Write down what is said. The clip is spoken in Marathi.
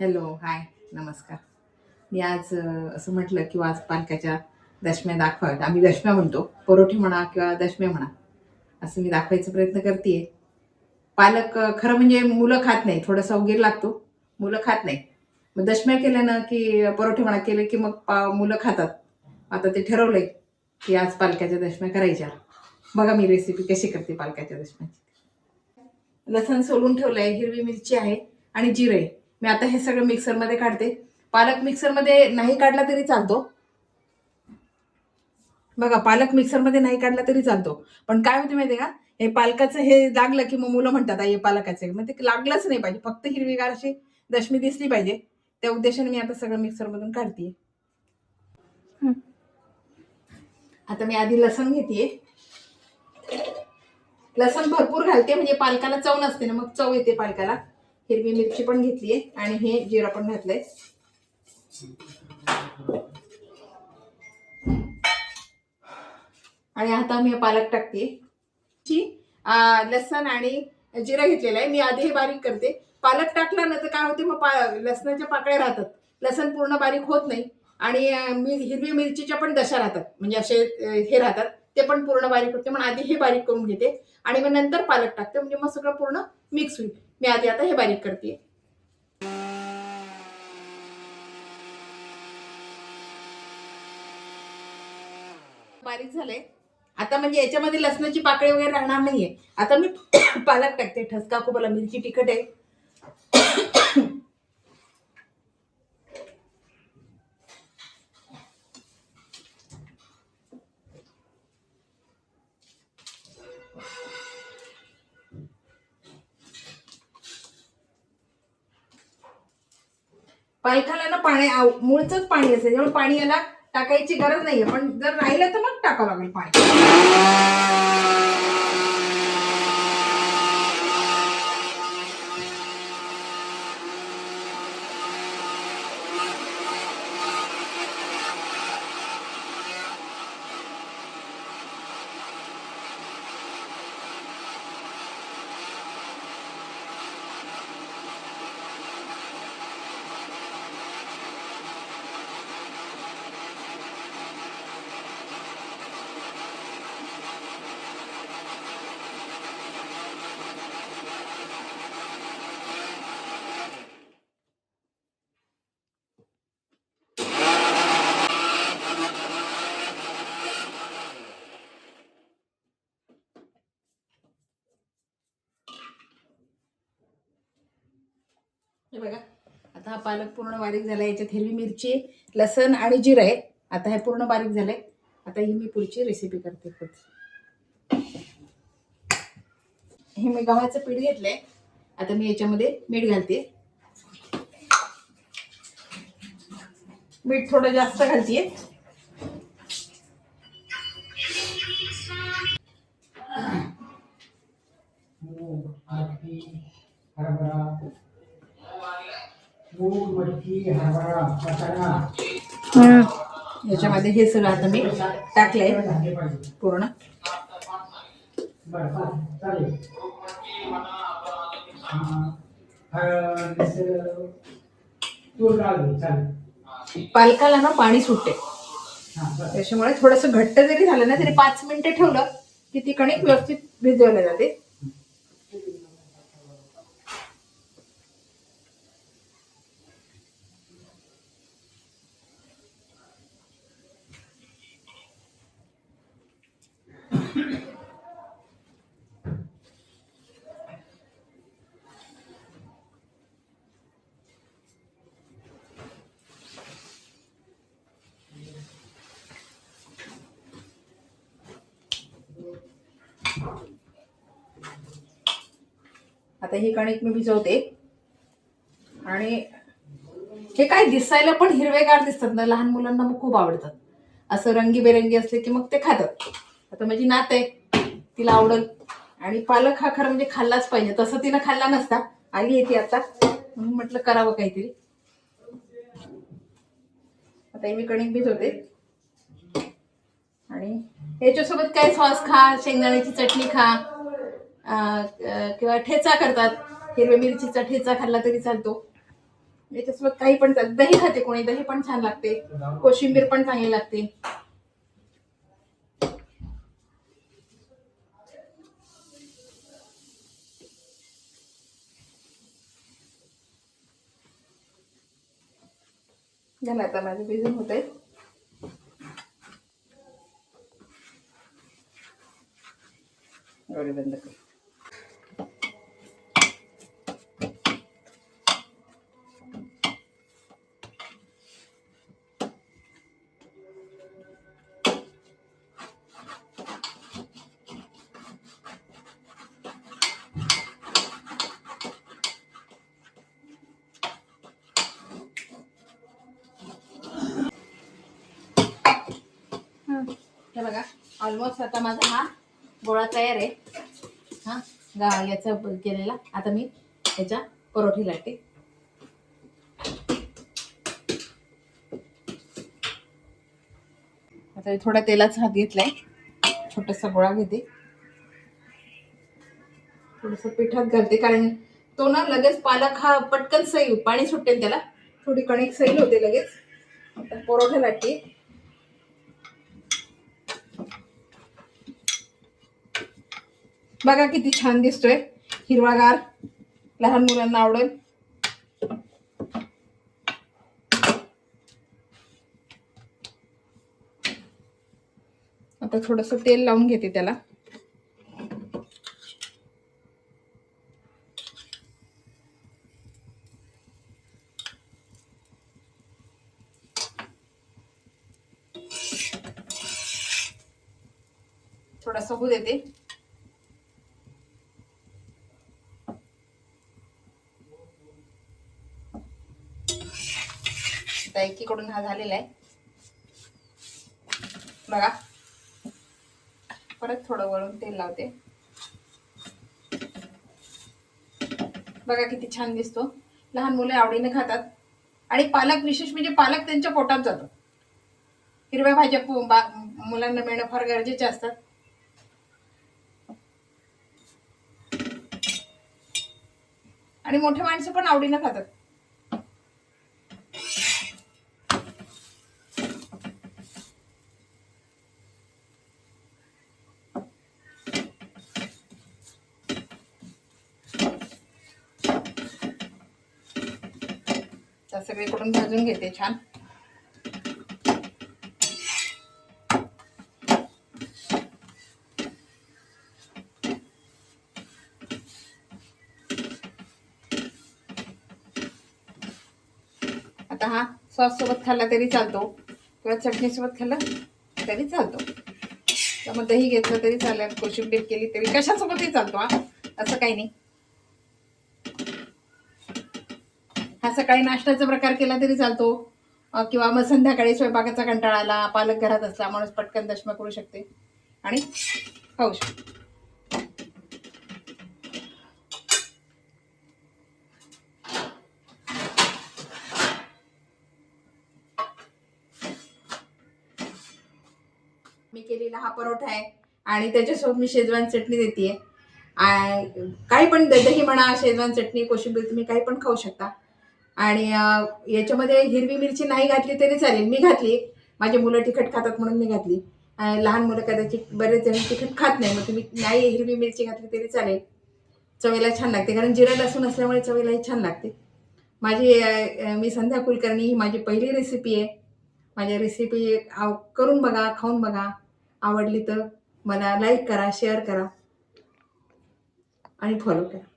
हॅलो हाय नमस्कार. मी आज असं म्हटलं किंवा आज पालकाच्या दशम्या दाखवत आम्ही दशम्या म्हणतो. परोठे म्हणा किंवा दशम्या म्हणा. असं मी दाखवायचा प्रयत्न करते पालक खरं म्हणजे मुलं खात नाही. थोडासा उगीर लागतो. मुलं खात नाही. मग दशम्या केल्यानं की परोठे म्हणा केले की मग पा मुलं खातात. आता ते ठरवलंय की आज पालकाच्या दशम्या करायच्या. बघा मी रेसिपी कशी करते पालकाच्या दशम्याची. लसण सोलून ठेवलंय हिरवी मिरची आहे आणि जिरे. मी आता हे सगळं मिक्सरमध्ये काढते. पालक मिक्सरमध्ये नाही काढला तरी चालतो. बघा पालक मिक्सरमध्ये नाही काढला तरी चालतो. पण काय होते माहितीये का? हे पालकाचं हे लागलं की मग मुलं म्हणतात आई हे पालकाचे मग ते लागलंच नाही पाहिजे. फक्त हिरवीगार अशी दशमी दिसली पाहिजे. त्या उद्देशाने मी आता सगळं मिक्सरमधून काढते आता मी आधी लसण घेते लसण भरपूर घालते म्हणजे पालकाला चव नसते ना मग चव येते पालकाला. हिरवी मिरची पण घेतलीये आणि हे जिरा पण घातलंय. आणि आता मी पालक टाकते. लसण आणि जिरा घेतलेला आहे. मी आधी हे बारीक करते. पालक टाकला ना तर काय होते मग पा लसणाच्या पाकळ्या राहतात. लसण पूर्ण बारीक होत नाही. आणि मी हिरवी मिरचीच्या पण दशा राहतात. म्हणजे असे हे राहतात. ते पण पूर्ण बारीक होते. म्हणून आधी हे बारीक करून घेते. आणि मग नंतर पालक टाकते. म्हणजे मग सगळं पूर्ण मिक्स होईल. मी आधी आता हे बारीक करते. बारीक झालंय. आता म्हणजे याच्यामध्ये लसणाची पाकळी वगैरे राहणार नाहीये. आता मी पालक टाकते ठसका खूप मिरची तिखट आहे. पालकाला ना पाणी आव- पाणी असेल. त्यामुळे पाणी याला टाकायची गरज नाहीये. पण जर राहिलं तर मग टाकावं लागेल पाणी. हे बघा आता हा पालक पूर्ण बारीक झाला याच्यात हिरवी मिरची लसण आणि जिरं. आहे आता हे पूर्ण बारीक झालंय. आता ही मी पुढची रेसिपी करते हे मी गव्हाचं पीठ घेतलंय. आता मी याच्यामध्ये मीठ घालते. मीठ थोडं जास्त घालते. हरभरा मूग मटकी हरभरा वाटाणा याच्यामध्ये हे सगळं आता मी टाकलंय. पूर्ण. चालेल. पालकाला ना पाणी सुटते. त्याच्यामुळे थोडंसं घट्ट जरी झालं ना तरी पाच मिनिटं ठेवलं की ती कणिक व्यवस्थित भिजवल्या जाते. आता ही कणिक मी भिजवते. आणि हे काय दिसायला पण हिरवेगार दिसतात ना लहान मुलांना मग खूप आवडतात. असं रंगीबेरंगी असले की मग ते खातात. आता माझी नात आहे तिला आवडल. आणि पालक हा खरं म्हणजे खाल्लाच पाहिजे. तसं तिनं खाल्ला नसता. आली आहे ती आता. म्हणून म्हटलं करावं काहीतरी. आता मी कणिक भिजवते. आणि याच्यासोबत काय सॉस खा शेंगदाण्याची चटणी खा. किंवा ठेचा करतात. हिरव्या मिरचीचा ठेचा खाल्ला तरी चालतो. याच्यासोबत काही पण दही खाते कोणी. दही पण छान लागते. कोशिंबीर पण चांगली लागते. झालं आता माझं भिजून होत आहे बंद कर. हे बघा ऑलमोस्ट आता माझा हा गोळा तयार आहे. हा गा याचा केलेला. आता मी याच्या परोठी लाटते. आता थोडा तेलाचा हात घेतलाय. छोटासा गोळा घेते. थोडस पिठात घालते कारण तो ना लगेच पालक हा पटकन सैल पाणी सुटेल त्याला. थोडी कणिक सैल होते लगेच. आता परोठा लाटते. बघा किती छान दिसतोय. हिरवागार लहान मुलांना आवडेल. आता थोडस तेल लावून घेते त्याला. थोडस होऊ देते. आता एकीकडून हा झालेला आहे. बघा. परत थोडं वळून तेल लावते. बघा किती छान दिसतो. लहान मुले आवडीने खातात. आणि पालक विशेष म्हणजे पालक त्यांच्या पोटात जातो. हिरव्या भाज्या बा- मुलांना मिळणं फार गरजेचे असतात आणि मोठे माणसं पण आवडीनं खातात. सगळीकडून भाजून घेते छान. आता हा सॉस सोबत खाल्ला तरी चालतो. किंवा चटणी सोबत खाल्ला तरी चालतो. त्यामुळे दही घेतलं तरी चालेल कोशिंबीर केली तरी कशासोबतही चालतो हा. असं काही नाही. हा सकाळी नाश्त्याचा प्रकार केला तरी चालतो. किंवा मग संध्याकाळी स्वयंपाकाचा कंटाळा आला पालक घरात असला माणूस पटकन दशमा करू शकते. आणि खाऊ शकते. मी केलेला हा परोठा आहे. आणि त्याच्यासोबत मी शेजवान चटणी देते काही पण दही म्हणा शेजवान चटणी कोशिंबीर तुम्ही काही पण खाऊ शकता. आणि याच्यामध्ये हिरवी मिरची नाही घातली तरी चालेल. मी घातली माझी मुलं तिखट खातात म्हणून मी घातली. लहान मुलं कदाचित बरेच जण तिखट खात नाही. मग तुम्ही नाही हिरवी मिरची घातली तरी चालेल. चवीला छान लागते. कारण जिरं लसूण असल्यामुळे चवीलाही छान लागते. माझी मी संध्या कुलकर्णी ही माझी पहिली रेसिपी आहे. माझ्या रेसिपी आव करून बघा खाऊन बघा. आवडली तर मला लाईक करा शेअर करा. आणि फॉलो करा.